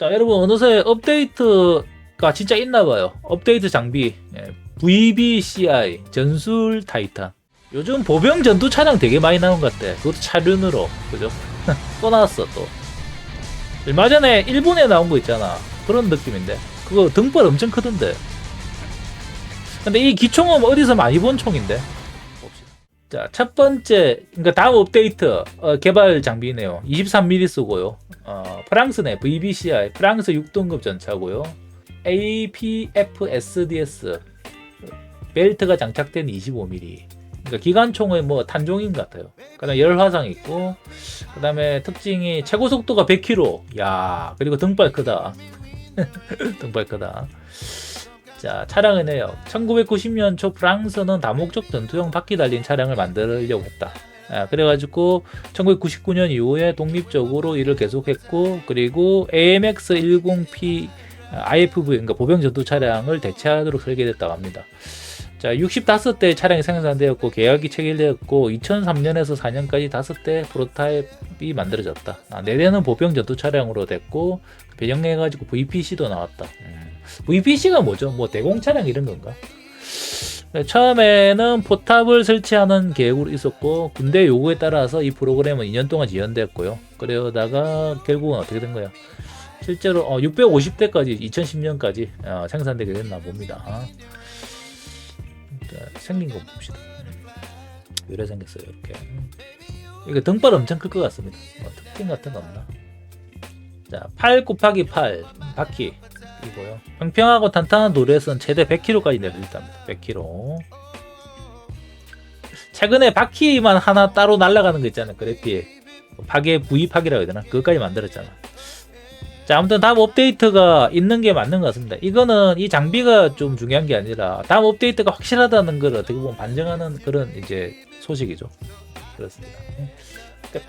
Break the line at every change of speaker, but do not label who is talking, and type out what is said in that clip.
자, 여러분 어느새 업데이트가 진짜 있나 봐요. 업데이트 장비 예, VBCI 전술 타이탄. 요즘 보병 전투 차량 되게 많이 나온 것 같아. 그것도 차륜으로 그죠? 또 나왔어 또. 얼마 전에 일본에 나온 거 있잖아. 그런 느낌인데. 그거 등발 엄청 크던데. 근데 이 기총은 어디서 많이 본 총인데. 자, 첫 번째, 그러니까 다음 업데이트 어, 개발 장비네요. 23mm 쓰고요. 어, 프랑스네, VBCI, 프랑스 6등급 전차고요. APF-SDS 벨트가 장착된 25mm. 그러니까 기관총의 뭐 탄종인 것 같아요. 그다음에 열화상 있고, 그다음에 특징이 최고 속도가 100km. 야, 그리고 등발 크다. 등발 크다. 자, 차량이네요. 1990년 초 프랑스는 다목적 전투용 바퀴 달린 차량을 만들려고 했다. 아, 그래가지고 1999년 이후에 독립적으로 일을 계속했고 그리고 AMX-10P IFV 그러니까 보병 전투 차량을 대체하도록 설계됐다고 합니다. 자, 65대 차량이 생산되었고 계약이 체결되었고 2003년에서 4년까지 5대 프로타입이 만들어졌다. 아, 4대는 보병 전투 차량으로 됐고 배정해가지고 VPC도 나왔다. 음. VPC가 뭐죠? 뭐 대공 차량 이런 건가? 네, 처음에는 포탑을 설치하는 계획으로 있었고 군대 요구에 따라서 이 프로그램은 2년 동안 지연됐고요. 그러다가 결국은 어떻게 된 거야? 실제로 650대까지 2010년까지 어, 생산되게 됐나 봅니다. 자, 생긴 거 봅시다. 음. 이래 생겼어요 이렇게. 이거 등발 엄청 클 것 같습니다. 뭐 특징 같은 거 없나? 자, 8 곱하기 8 바퀴 이고요. 평평하고 탄탄한 도로에서는 최대 100km까지 낼 수 있답니다. 100km. 최근에 바퀴만 하나 따로 날아가는 거 있잖아요. 그래픽. 파괴 V파괴라고 해야 되나? 그것까지 만들었잖아. 자, 아무튼 다음 업데이트가 있는 게 맞는 것 같습니다. 이거는 이 장비가 좀 중요한 게 아니라 다음 업데이트가 확실하다는 걸 어떻게 보면 반증하는 그런 이제 소식이죠. 그렇습니다. 끝.